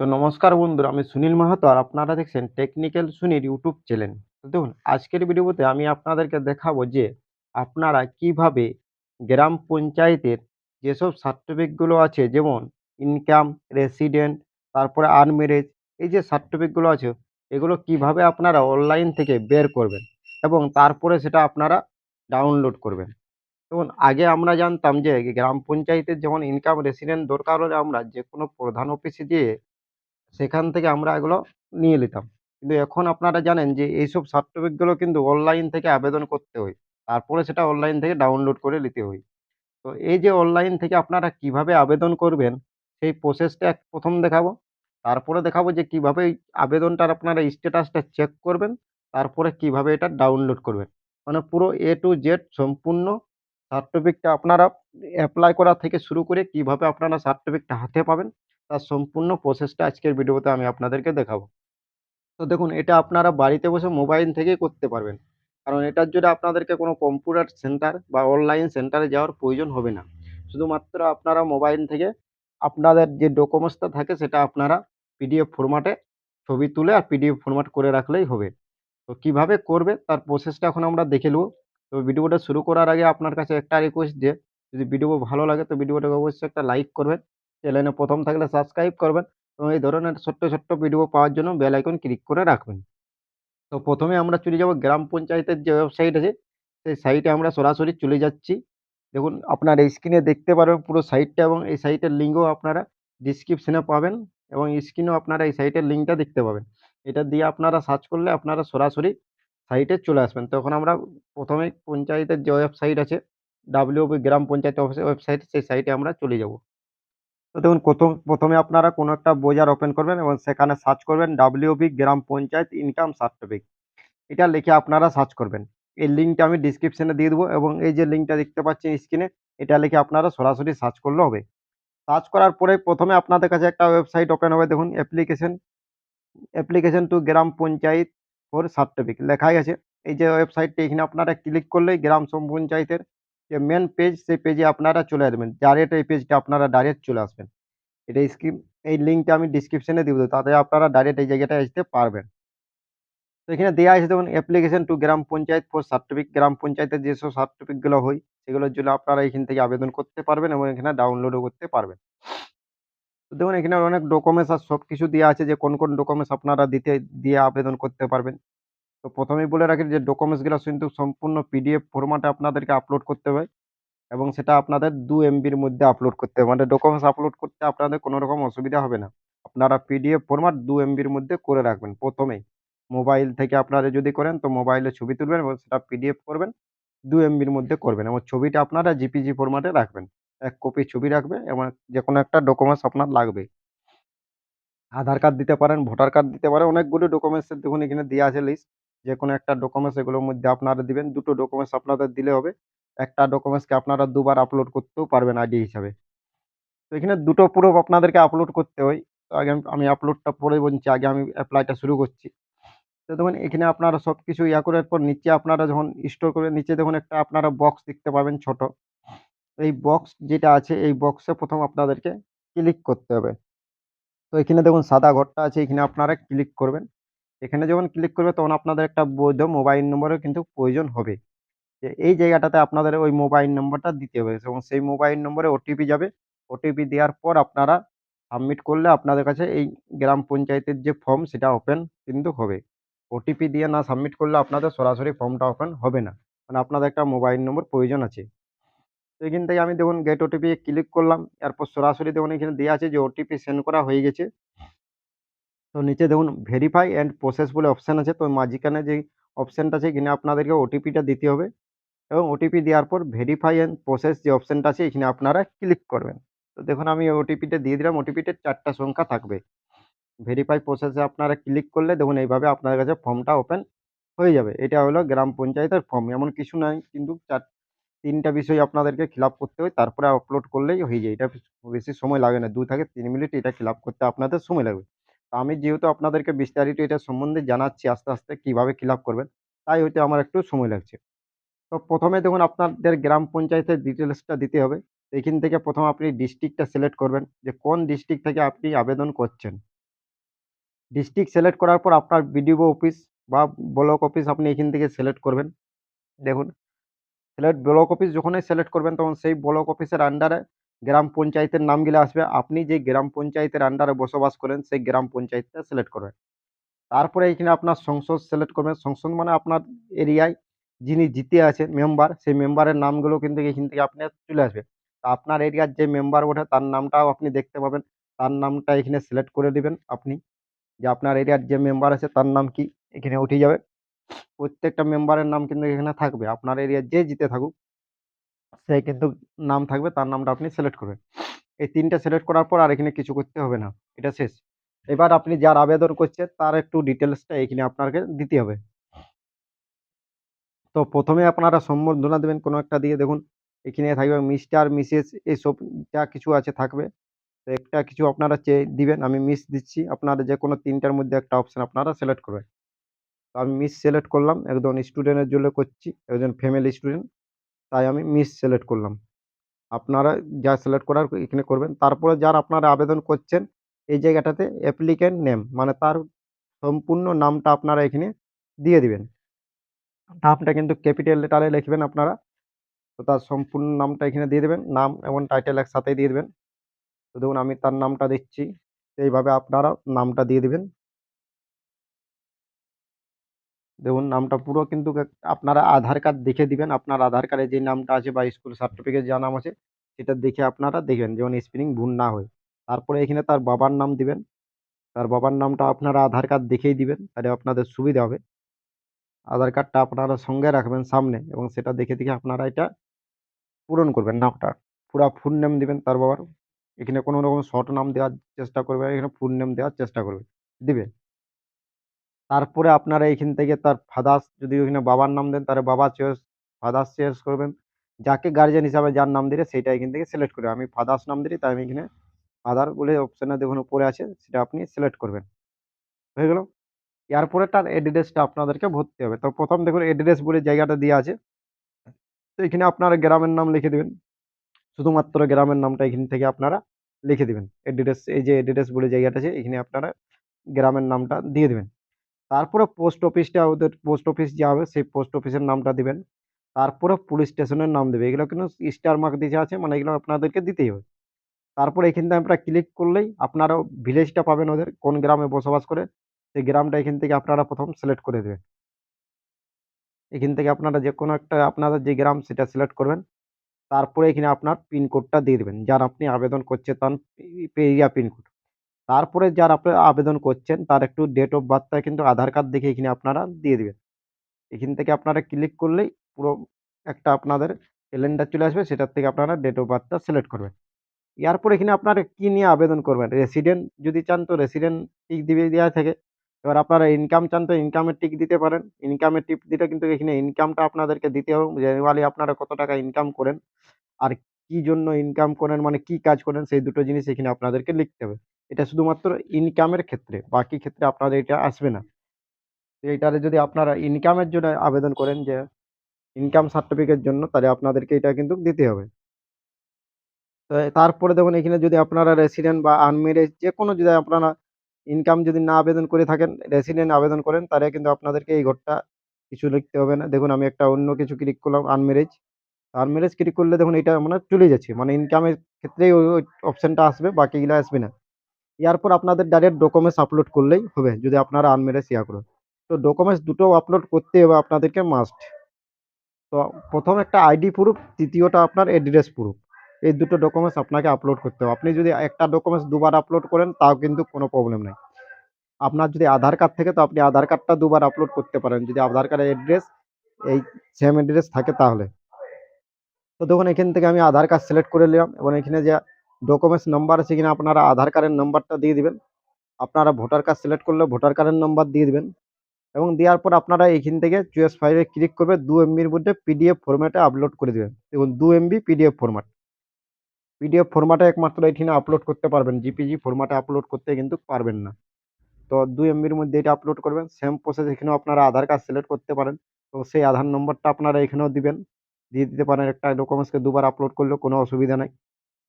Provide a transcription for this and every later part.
তো নমস্কার বন্ধুরা, আমি সুনীল মাহাতো আর আপনারা দেখছেন টেকনিক্যাল সুনীল ইউটিউব চ্যানেল। তো দেখুন, আজকের ভিডিওতে আমি আপনাদেরকে দেখাবো যে আপনারা কীভাবে গ্রাম পঞ্চায়েতের যেসব সার্টিফিকেটগুলো আছে, যেমন ইনকাম, রেসিডেন্ট, তারপরে আনম্যারেজ এই যে সার্টিফিকেটগুলো আছে, এগুলো কীভাবে আপনারা অনলাইন থেকে বের করবেন এবং তারপরে সেটা আপনারা ডাউনলোড করবেন। দেখুন, আগে আমরা জানতাম যে গ্রাম পঞ্চায়েতের যেমন ইনকাম, রেসিডেন্ট দরকার হলে আমরা যে কোনো প্রধান অফিসে গিয়ে সেখান থেকে আমরা এগুলো নিয়ে নিতাম। কিন্তু এখন আপনারা জানেন যে এইসব সার্টিফিকেটগুলো কিন্তু অনলাইন থেকে আবেদন করতে হয়। তারপরে সেটা অনলাইন থেকে ডাউনলোড করে নিতে হয়। তো এই যে অনলাইন থেকে আপনারা কীভাবে আবেদন করবেন, সেই প্রসেসটা এক ১ম দেখাবো। তারপরে দেখাবো যে কীভাবে আবেদনটার আপনারা স্ট্যাটাসটা চেক করবেন। তারপরে কীভাবে এটা ডাউনলোড করবেন। মানে পুরো এ টু জেড সম্পূর্ণ সার্টিফিকেটটা আপনারা অ্যাপ্লাই করা থেকে শুরু করে কীভাবে আপনারা সার্টিফিকেটটা হাতে পাবেন, তার সম্পূর্ণ প্রসেসটা আজকের ভিডিওতে আমি আপনাদেরকে দেখাবো। তো দেখুন, এটা আপনারা বাড়িতে বসে মোবাইল থেকেই করতে পারবেন। কারণ এটার জন্য আপনাদেরকে কোনো কম্পিউটার সেন্টার বা অনলাইন সেন্টারে যাওয়ার প্রয়োজন হবে না। শুধুমাত্র আপনারা মোবাইল থেকে আপনাদের যে ডকুমেন্টসটা থাকে, সেটা আপনারা পিডিএফ ফরম্যাটে ছবি তুলে আর পিডিএফ ফরম্যাট করে রাখলেই হবে। তো কীভাবে করবে, তার প্রসেসটা এখন আমরা দেখে নেব তো ভিডিওটা শুরু করার আগে আপনার কাছে একটা রিকোয়েস্ট যে, যদি ভিডিও ভালো লাগে, তো ভিডিওটাকে অবশ্যই একটা লাইক করবেন। চ্যানেলে প্রথম থাকলে সাবস্ক্রাইব করবেন এবং এই ধরনের ছোট্ট, ছোট্ট ভিডিও পাওয়ার জন্য বেল আইকন ক্লিক করে রাখবেন। তো প্রথমে আমরা চলে যাব গ্রাম পঞ্চায়েতের যে ওয়েবসাইট আছে, সেই সাইটে আমরা সরাসরি চলে যাচ্ছি। দেখুন আপনার এই স্ক্রিনে দেখতে পারবেন পুরো সাইটটা এবং এই সাইটের লিঙ্কও আপনারা ডেসক্রিপশনে পাবেন এবং স্ক্রিনেও আপনারা এই সাইটের লিঙ্কটা দেখতে পাবেন। এটা দিয়ে আপনারা সার্চ করলে আপনারা সরাসরি সাইটে চলে আসবেন। তখন আমরা প্রথমে পঞ্চায়েতের যে ওয়েবসাইট আছে WB গ্রাম পঞ্চায়েত অফিসের ওয়েবসাইট সেই সাইটে আমরা চলে যাব। তো দেখুন, প্রথম ১ম এ আপনারা কোনো একটা ব্রাউজার ওপেন করবেন এবং সেখানে সার্চ করবেন WB gram panchayat income certificate. এটা লিখে আপনারা সার্চ করবেন। এই লিঙ্কটা আমি ডিসক্রিপশানে দিয়ে দেবো এবং এই যে লিঙ্কটা দেখতে পাচ্ছেন স্ক্রিনে এটা লিখে আপনারা সরাসরি সার্চ করলে হবে। সার্চ করার পরে প্রথমে আপনাদের কাছে একটা ওয়েবসাইট ওপেন হবে দেখুন application application to gram panchayat for certificate লেখাই আছে। এই যে ওয়েবসাইটটি এখানে আপনারা ক্লিক করলেই গ্রাম পঞ্চায়েতের যে মেন পেজ সেই পেজে আপনারা চলে আসবেন। ডাইরেক্ট এই পেজটা আপনারা ডাইরেক্ট চলে আসবেন। এটা স্ক্রিপ এই লিঙ্কটা আমি ডেসক্রিপশনে দেবো তাতে আপনারা ডাইরেক্ট এই জায়গাটায় আসতে পারবেন। তো এখানে দেওয়া আছে দেখুন application to gram panchayat for certificate gram পঞ্চায়েতের যেসব সার্টিফিকেটগুলো হয় সেগুলোর জন্য আপনারা এখান থেকে আবেদন করতে পারবেন এবং এখানে ডাউনলোডও করতে পারবেন। তো দেখুন এখানে অনেক ডকুমেন্টস আর সব কিছু দেওয়া আছে যে কোন, কোন ডকুমেন্টস আপনারা দিতে দিয়ে আবেদন করতে পারবেন। তো প্রথমেই বলে রাখি যে ডকুমেন্টসগুলো কিন্তু সম্পূর্ণ পিডিএফ ফরম্যাটে আপনাদেরকে আপলোড করতে হবে এবং সেটা আপনাদের দু এমবির মধ্যে আপলোড করতে হবে। মানে ডকুমেন্টস আপলোড করতে আপনাদের কোনো রকম অসুবিধা হবে না। আপনারা পিডিএফ ফরম্যাট ২ এমবির মধ্যে করে রাখবেন প্রথমেই মোবাইল থেকে আপনারা যদি করেন তো মোবাইলে ছবি তুলবেন এবং সেটা পিডিএফ করবেন দু এমবির মধ্যে করবেন এবং ছবিটা আপনারা জিপিজি ফরম্যাটে রাখবেন। এক কপি ছবি রাখবে এবং যে কোনো একটা ডকুমেন্টস আপনার লাগবে। আধার কার্ড দিতে পারেন, ভোটার কার্ড দিতে পারেন, অনেকগুলো ডকুমেন্টসের দেখুন এখানে দেওয়া আছে লিস্ট। যেকোনো একটা ডকুমেন্টস এগুলোর মধ্যে আপনারা দিবেন। দুটো ডকুমেন্টস আপনাদের দিলে হবে। একটা ডকুমেন্টসকে আপনারা দুবার আপলোড করতেও পারবেন আইডি হিসাবে। তো এখানে ২ টো প্রুফ আপনাদেরকে আপলোড করতে হয়। তো আগে আমি আপলোডটা পরে বলছি, আগে আমি এপ্লাইটা শুরু করছি। তো দেখুন, এখানে আপনারা সবকিছু ইয়া করার পর নিচে আপনারা যখন স্টোর করবেন নিচে দেখুন একটা আপনারা বক্স দেখতে পাবেন ছোট। এই বক্স যেটা আছে, এই বক্সে প্রথম আপনাদেরকে ক্লিক করতে হবে। তো এখানে দেখুন সাদা ঘরটা আছে, এখানে আপনারা ক্লিক করবেন। এখানে যখন ক্লিক করবে তখন আপনাদের একটা বৈধ মোবাইল নম্বরের কিন্তু প্রয়োজন হবে। এই জায়গাটাতে আপনাদের ওই মোবাইল নম্বরটা দিতে হবে এবং সেই মোবাইল নম্বরে ওটিপি যাবে। ওটিপি দেওয়ার পর আপনারা সাবমিট করলে আপনাদের কাছে এই গ্রাম পঞ্চায়েতের যে ফর্ম সেটা ওপেন কিন্তু হবে। ওটিপি দিয়ে না সাবমিট করলে আপনাদের সরাসরি ফর্মটা ওপেন হবে না। মানে আপনাদের একটা মোবাইল নম্বর প্রয়োজন আছে। তো এখান থেকে আমি দেখুন গেট ওটিপি ক্লিক করলাম। এরপর সরাসরি দেখুন এখানে দেওয়া আছে যে ওটিপি সেন্ড করা হয়ে গেছে। তো নিচে দেখুন ভেরিফাই অ্যান্ড প্রসেস বলে অপশান আছে। তো মাঝখানে যেই অপশনটা আছে, এখানে আপনাদেরকে ওটিপিটা দিতে হবে এবং ওটিপি দেওয়ার পর ভেরিফাই অ্যান্ড প্রসেস যে অপশানটা আছে, এখানে আপনারা ক্লিক করবেন। তো দেখুন, আমি ওটিপিটা দিয়ে দিলাম। ওটিপিতে ৪ টা সংখ্যা থাকবে। ভেরিফাই প্রসেসে আপনারা ক্লিক করলে দেখুন, এইভাবে আপনাদের কাছে ফর্মটা ওপেন হয়ে যাবে। এটা হলো গ্রাম পঞ্চায়েতের ফর্ম। এমন কিছু নাই, কিন্তু চার ৩ টা বিষয় আপনাদেরকে ফিল করতে হয়। তারপরে আপলোড করলেই হয়ে যায়। এটা বেশি সময় লাগে না। দু থেকে তিন মিনিট এটা ফিল করতে আপনাদের সময় লাগবে। আমি যেহেতু আপনাদেরকে বিস্তারিত এটা সম্বন্ধে জানাচ্ছি আস্তে, আস্তে কীভাবে ফিল করবেন, তাই হয়তো আমার একটু সময় লাগছে। তো প্রথমে দেখুন আপনাদের গ্রাম পঞ্চায়েতের ডিটেলসটা দিতে হবে। এখান থেকে প্রথম আপনি ডিস্ট্রিক্টটা সিলেক্ট করবেন যে কোন ডিস্ট্রিক্ট থেকে আপনি আবেদন করছেন। ডিস্ট্রিক্ট সিলেক্ট করার পর আপনার বিডিও অফিস বা ব্লক অফিস আপনি এখান থেকে সিলেক্ট করবেন দেখুন সিলেক্ট ব্লক অফিস যখনই সিলেক্ট করবেন তখন সেই ব্লক অফিসের আন্ডারে গ্রাম পঞ্চায়েতের নামগুলো আসবে। আপনি যে গ্রাম পঞ্চায়েতের আন্ডারে বসবাস করেন, সেই গ্রাম পঞ্চায়েতটা সিলেক্ট করবেন। তারপরে এখানে আপনার সংসদ সিলেক্ট করবেন। সংসদ মানে আপনার এরিয়ায় যিনি জিতে আছেন মেম্বার সেই মেম্বারের নামগুলো কিন্তু এখান থেকে আপনার চলে আসবে তা আপনার এরিয়ার যে মেম্বার ওঠে, তার নামটাও আপনি দেখতে পাবেন। তার নামটা এখানে সিলেক্ট করে দিবেন আপনি। যে আপনার এরিয়ার যে মেম্বার আছে, তার নাম কি? এখানে উঠে যাবে। প্রত্যেকটা মেম্বারের নাম কিন্তু এখানে থাকবে। আপনার এরিয়ার যে জিতে থাকুক সে কিন্তু নাম থাকবে, তার নামটা আপনি সিলেক্ট করবেন। এই তিনটা সিলেক্ট করার পর আর এখানে কিছু করতে হবে না, এটা শেষ। এবার আপনি যার আবেদন করছেন তার একটু ডিটেলসটা এখানে আপনাকে দিতে হবে। তো প্রথমে আপনারা সম্বর্ধনা দেবেন, কোনো একটা দিয়ে দেখুন, এখানে থাকবে মিস্টার, মিসেস এইসব যা কিছু আছে থাকবে। তো একটা কিছু আপনারা চেয়ে দিবেন, আমি মিস দিচ্ছি, আপনারা যে কোনো তিনটার মধ্যে একটা অপশান আপনারা সিলেক্ট করবেন। তো আমি মিস সিলেক্ট করলাম, একজন স্টুডেন্টের জন্য করছি, একজন ফ্যামিলি স্টুডেন্ট তাই আমি মিস সিলেক্ট করলাম। আপনারা যা সিলেক্ট করার এখানে করবেন, তারপরে যার আপনারা আবেদন করছেন, এই জায়গাটাতে অ্যাপ্লিক্যান্ট নেম মানে তার সম্পূর্ণ নামটা আপনারা এখানে দিয়ে দিবেন। নামটা কিন্তু ক্যাপিটাল লেটারে লিখবেন আপনারা। তো তার সম্পূর্ণ নামটা এখানে দিয়ে দেবেন, নাম এবং টাইটেল একসাথে দিয়ে দেবেন। তো দেখুন, আমি তার নামটা দিচ্ছি। এইভাবে আপনারা নামটা দিয়ে দিবেন। দেখুন, নামটা পুরো কিন্তু আপনারা আধার কার্ড দেখে দিবেন। আপনার আধার কার্ডে যে নামটা আছে বা স্কুল সার্টিফিকেট যা নাম আছে, সেটা দেখে আপনারা দেখবেন, যেমন স্পেলিং ভুল না হয়। তারপরে এখানে তার বাবার নাম দিবেন। তার বাবার নামটা আপনারা আধার কার্ড দেখেই দিবেন, তাহলে আপনাদের সুবিধা হবে। আধার কার্ডটা আপনারা সঙ্গে রাখবেন সামনে এবং সেটা দেখে দেখে আপনারা এটা পূরণ করবেন নামটা। পুরা ফুল নেম দিবেন তার বাবার। এখানে কোনো রকম শর্ট নাম দেওয়ার চেষ্টা করবে এখানে ফুল নেম দেওয়ার চেষ্টা করবে দিবে তারপরে আপনারা এইখান থেকে তার ফাদার্স যদি ওইখানে বাবার নাম দেন, তাহলে বাবা চয়েস ফাদার্স চয়েস করবেন। যাকে গার্জিয়ান হিসাবে যার নাম দিলে সেটা এখান থেকে সিলেক্ট করবে আমি ফাদার্স নাম দিই তাই আমি এখানে ফাদার বলে অপশানে দেখুন উপরে আছে, সেটা আপনি সিলেক্ট করবেন। হয়ে গেল? এরপরে তার অ্যাড্রেসটা আপনাদেরকে ভরতে হবে। তো প্রথম দেখুন অ্যাড্রেস বলে জায়গাটা দেওয়া আছে। তো এখানে আপনারা গ্রামের নাম লিখে দেবেন। শুধুমাত্র গ্রামের নামটা এখান থেকে আপনারা লিখে দেবেন। অ্যাড্রেস এই যে অ্যাড্রেস বলে জায়গাটা আছে, এখানে আপনারা গ্রামের নামটা দিয়ে দিবেন। তারপরে পোস্ট অফিসটা ওদের পোস্ট অফিস যা হবে সেই পোস্ট অফিসের নামটা দিবেন। তারপরে পুলিশ স্টেশনের নাম দেবে। এগুলো কিন্তু স্টার মার্ক দিতে আছে মানে এগুলো আপনাদেরকে দিতেই হবে। তারপরে এখান থেকে আপনারা ক্লিক করলেই আপনারা ভিলেজটা পাবেন ওদের, কোন গ্রামে বসবাস করে। সেই গ্রামটা এখান থেকে আপনারা প্রথম সিলেক্ট করে দেবেন। এখান থেকে আপনারা যে কোনো একটা আপনাদের যে গ্রাম সেটা সিলেক্ট করবেন। তারপরে এখানে আপনার পিনকোডটা দিয়ে দেবেন। যার আপনি আবেদন করছেন তার এরিয়া পিনকোড তারপরে যার আপনি আবেদন করছেন, তার একটু ডেট অফ বার্থটা কিন্তু আধার কার্ড দেখে এখানে আপনারা দিয়ে দেবেন। এখান থেকে আপনারা ক্লিক করলেই পুরো একটা আপনাদের ক্যালেন্ডার চলে আসবে, সেটার থেকে আপনারা ডেট অফ বার্থটা সিলেক্ট করবেন। এরপর এখানে আপনারা কী নিয়ে আবেদন করবেন? রেসিডেন্ট যদি চান তো রেসিডেন্ট টিক দিবে দেওয়া থাকে। এবার আপনারা ইনকাম চান তো ইনকামের টিক দিতে পারেন। ইনকামের টিপ দিলে কিন্তু এখানে ইনকামটা আপনাদেরকে দিতে হবে। জেনুয়ালি আপনারা কত টাকা ইনকাম করেন, আর কি জন্য ইনকাম করেন মানে কি কাজ করেন, সেই দুটো জিনিস এখানে আপনাদেরকে লিখতে হবে। এটা শুধুমাত্র ইনকামের ক্ষেত্রে, বাকি ক্ষেত্রে আপনাদের এটা আসবে না। তো এটারে যদি আপনারা ইনকামের জন্য আবেদন করেন যে ইনকাম সার্টিফিকেট জন্য, তাহলে আপনাদেরকে এটা কিন্তু দিতে হবে। তো তারপরে দেখুন, এখানে যদি আপনারা রেসিডেন্ট বা আনমেরিড যে কোনো যদি আপনারা ইনকাম যদি না আবেদন করে থাকেন রেসিডেন্ট আবেদন করেন, তাহলে কিন্তু আপনাদেরকে এই ঘরটা কিছু লিখতে হবে না। দেখুন, আমি একটা অন্য কিছু ক্লিক করলাম আনমেরিজ আনমেরিজ ক্লিক করলে দেখুন, এটা মানে চলে যাচ্ছে। মানে ইনকামের ক্ষেত্রেই ওই অপশানটা আসবে, বাকিগুলো আসবে না। এরপর আপনাদের ডাইরেক্ট ডকুমেন্টস আপলোড করলেই হবে, যদি আপনারা আনমেরিজ ইয়া করেন। তো ডকুমেন্টস দুটো আপলোড করতে হবে আপনাদেরকে মাস্ট তো প্রথম একটা আইডি প্রুফ তৃতীয়টা আপনার অ্যাড্রেস প্রুফ এই দুটো ডকুমেন্টস আপনাকে আপলোড করতে হবে। আপনি যদি একটা ডকুমেন্টস দুবার আপলোড করেন, তাও কিন্তু কোনো প্রবলেম নেই। আপনার যদি আধার কার্ড থাকে, তো আপনি আধার কার্ডটা দুবার আপলোড করতে পারেন। যদি আধার কার্ডের অ্যাড্রেস এই সেম অ্যাড্রেস থাকে তাহলে। তো দেখুন, এখান থেকে আমি আধার কার্ড সিলেক্ট করে নিলাম। এবং এখানে যে ডকুমেন্টস নাম্বার আছে কিনা আপনারা আধার কার্ডের নাম্বারটা দিয়ে দিবেন। আপনারা ভোটার কার্ড সিলেক্ট করলে ভোটার কার্ডের নাম্বার দিয়ে দিবেন। এবং দেওয়ার পর আপনারা এইখান থেকে চুয়েস ফাইভে ক্লিক করবে, দু এমবির মধ্যে পিডিএফ ফরম্যাটে আপলোড করে দেবেন। দেখুন, দু এমবি পিডিএফ ফরম্যাট পিডিএফ ফরম্যাটে একমাত্র এইখানে আপলোড করতে পারবেন। জিপিজি ফরম্যাটে আপলোড করতে কিন্তু পারবেন না। তো দু এমবির মধ্যে এটা আপলোড করবেন। সেম প্রসেস এখানেও আপনারা আধার কার্ড সিলেক্ট করতে পারেন। তো সেই আধার নম্বরটা আপনারা এখানেও দিবেন। দিয়ে দিতে পারেন একটা ডকুমেন্টসকে দুবার আপলোড করলেও কোনো অসুবিধা নাই।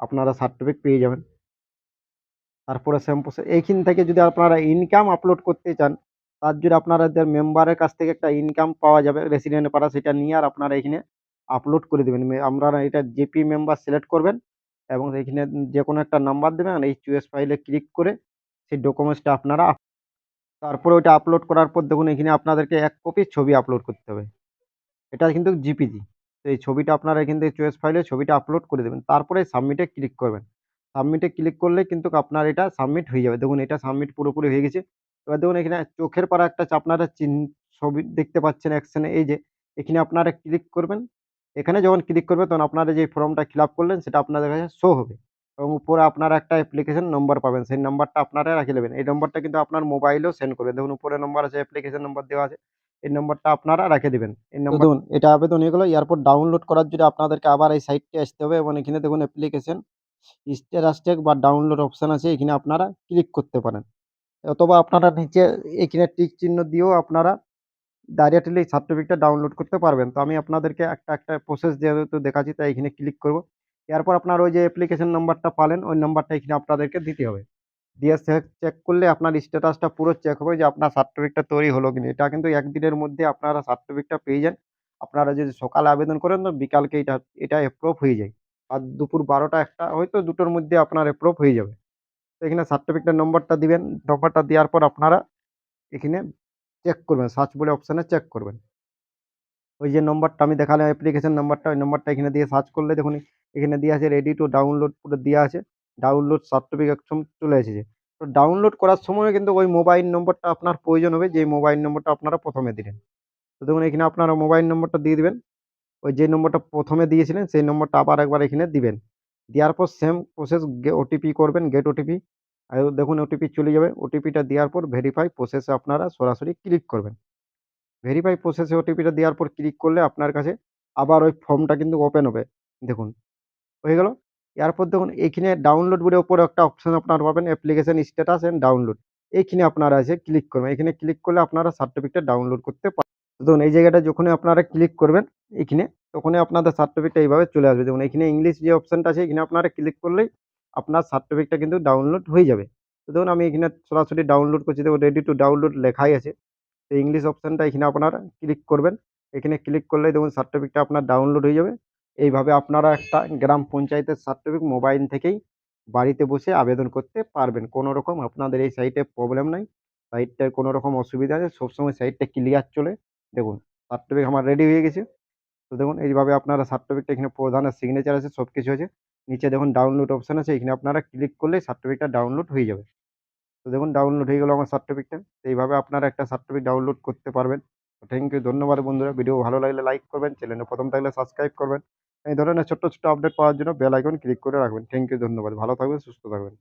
আপনারা সার্টিফিকেট পেয়ে যাবেন। তারপরে প্রসেস এইখান থেকে যদি আপনারা ইনকাম আপলোড করতে চান, তার জন্য আপনাদের মেম্বারের কাছ থেকে একটা ইনকাম পাওয়া যাবে রেসিডেন্ট পাড়া, সেটা নিয়ে আর আপনারা এখানে আপলোড করে দেবেন। আপনারা এটা জেপি মেম্বার সিলেক্ট করবেন এবং এখানে যে কোনো একটা নাম্বার দেবেন এই চুএস ফাইলে ক্লিক করে সেই ডকুমেন্টসটা আপনারা তারপরে ওইটা আপলোড করার পর দেখুন এখানে আপনাদেরকে এক কপি ছবি আপলোড করতে হবে। এটা কিন্তু জিপিজি তো এই ছবিটা আপনারা এখান থেকে চয়েস ফাইলে ছবিটা আপলোড করে দেবেন। তারপরে সাবমিটে ক্লিক করবেন। সাবমিটে ক্লিক করলে কিন্তু আপনার এটা সাবমিট হয়ে যাবে। দেখুন, এটা সাবমিট পুরোপুরি হয়ে গেছে। এবার দেখুন, এখানে চোখের পাড়া একটা আপনারা চিহ্ন, ছবি দেখতে পাচ্ছেন অ্যাকশনে এই যে, এখানে আপনারা ক্লিক করবেন। এখানে যখন ক্লিক করবে, তখন আপনারা যে ফর্মটা ফিল করলেন, সেটা আপনাদের কাছে শো হবে। এবং উপরে আপনারা একটা অ্যাপ্লিকেশন নম্বর পাবেন। সেই নাম্বারটা আপনারা রাখে নেবেন। এই নম্বরটা কিন্তু আপনার মোবাইলেও সেন্ড করবেন দেখুন, উপরে নম্বর আছে অ্যাপ্লিকেশন নম্বর দেওয়া আছে। এই নম্বরটা আপনারা রেখে দেবেন। এই নম্বর দেখুন এটা আবেদন হয়ে গেলো। এরপর ডাউনলোড করার জন্য আপনাদেরকে আবার এই সাইটটি আসতে হবে এবং এখানে দেখুন অ্যাপ্লিকেশন স্টেটাস চেক বা ডাউনলোড অপশন আছে। এখানে আপনারা ক্লিক করতে পারেন। অথবা আপনারা নিচে এখানে টিক চিহ্ন দিয়েও আপনারা ডাইরেক্টলি সার্টিফিকেটটা ডাউনলোড করতে পারবেন। তো আমি আপনাদেরকে একটা একটা প্রসেস যেহেতু দেখাচ্ছি তাই এখানে ক্লিক করব। এরপর আপনার ওই যে অ্যাপ্লিকেশন নাম্বারটা পালেন ওই নাম্বারটা এখানে আপনাদেরকে দিতে হবে। দিয়ে চেক করলে আপনার স্ট্যাটাসটা পুরো চেক হবে যে আপনার সার্টিফিকেটটা তৈরি হলো কিনা। এটা কিন্তু একদিনের মধ্যে আপনারা সার্টিফিকেটটা পেয়ে যান। আপনারা যদি সকালে আবেদন করেন তো বিকালকে এটা এটা অ্যাপ্রুভ হয়ে যায়। আর দুপুর বারোটা একটা, হয়তো দুটোর মধ্যে আপনার অ্যাপ্রুভ হয়ে যাবে। তো এখানে সার্টিফিকেটের নম্বরটা দিবেন নম্বরটা দেওয়ার পর আপনারা এখানে চেক করবেন সার্চ বলে অপশানে চেক করবেন। ওই যে নম্বরটা আমি দেখালাম অ্যাপ্লিকেশন নাম্বারটা ওই নম্বরটা এখানে দিয়ে সার্চ করলে দেখুন, এখানে দিয়ে আছে রেডি টু ডাউনলোড পুরো দেওয়া আছে। ডাউনলোড সার্টিফিকেট চলে এসেছে। তো ডাউনলোড করার সময় কিন্তু ওই মোবাইল নম্বরটা আপনার প্রয়োজন হবে যে মোবাইল নম্বরটা আপনারা প্রথমে দিলেন। তো দেখুন, এখানে আপনারা মোবাইল নম্বরটা দিয়ে দিবেন। ওই যে নম্বরটা প্রথমে দিয়েছিলেন, সেই নম্বরটা আবার একবার এখানে দিবেন। দেওয়ার পর সেম প্রসেস ওটিপি করবেন গেট ওটিপি আর দেখুন ওটিপি চলে যাবে। ওটিপিটা দেওয়ার পর ভেরিফাই প্রসেসে আপনারা সরাসরি ক্লিক করবেন। ভেরিফাই প্রসেসে ওটিপিটা দেওয়ার পর ক্লিক করলে আপনার কাছে আবার ওই ফর্মটা কিন্তু ওপেন হবে। দেখুন, হয়ে গেল। এরপর দেখুন এইখানে ডাউনলোড বলে ওপরে একটা অপশন আপনারা পাবেন অ্যাপ্লিকেশন স্ট্যাটাস অ্যান্ড ডাউনলোড এইখানে আপনারা আছে ক্লিক করবেন। এখানে ক্লিক করলে আপনারা সার্টিফিকেট ডাউনলোড করতে পারেন দেখুন, এই জায়গাটা যখনই আপনারা ক্লিক করবেন, এখানে তখনই আপনাদের সার্টিফিকেটটা এইভাবে চলে আসবে। দেখুন, এখানে ইংলিশ যে অপশনটা আছে, এখানে আপনারা ক্লিক করলেই আপনার সার্টিফিকেটটা কিন্তু ডাউনলোড হয়ে যাবে। তো দেখুন, আমি এখানে সরাসরি ডাউনলোড করছি। দেখুন রেডি টু ডাউনলোড লেখাই আছে। তো ইংলিশ অপশানটা এখানে আপনারা ক্লিক করবেন। এখানে ক্লিক করলে দেখুন সার্টিফিকেটটা আপনার ডাউনলোড হয়ে যাবে। এইভাবে আপনারা একটা গ্রাম পঞ্চায়েতের সার্টিফিকেট মোবাইল থেকেই বাড়িতে বসে আবেদন করতে পারবেন। কোনো রকম আপনাদের এই সাইটে প্রবলেম নাই। সাইটটার কোনো রকম অসুবিধা আছে। সবসময় সাইটটা ক্লিয়ার চলে। দেখুন, সার্টিফিকেট আমার রেডি হয়ে গেছে। তো দেখুন, এইভাবে আপনারা সার্টিফিকেটটা এখানে প্রধানের সিগনেচার আছে সব কিছু আছে। নিচে দেখুন ডাউনলোড অপশান আছে। এখানে আপনারা ক্লিক করলেই সার্টিফিকেটটা ডাউনলোড হয়ে যাবে। তো দেখুন ডাউনলোড হয়ে গেল আমার সার্টিফিকেটটা। এইভাবে আপনারা একটা সার্টিফিকেট ডাউনলোড করতে পারবেন। থ্যাংক ইউ ধন্যবাদ বন্ধুরা। ভিডিও ভালো লাগলে লাইক করবেন। চ্যানেলে প্রথম থাকলে সাবস্ক্রাইব করবেন। এই ধরনের ছোট্ট ছোট্ট আপডেট পাওয়ার জন্য বেল আইকন ক্লিক করে রাখবেন। থ্যাংক ইউ ধন্যবাদ। ভালো থাকবেন, সুস্থ থাকবেন।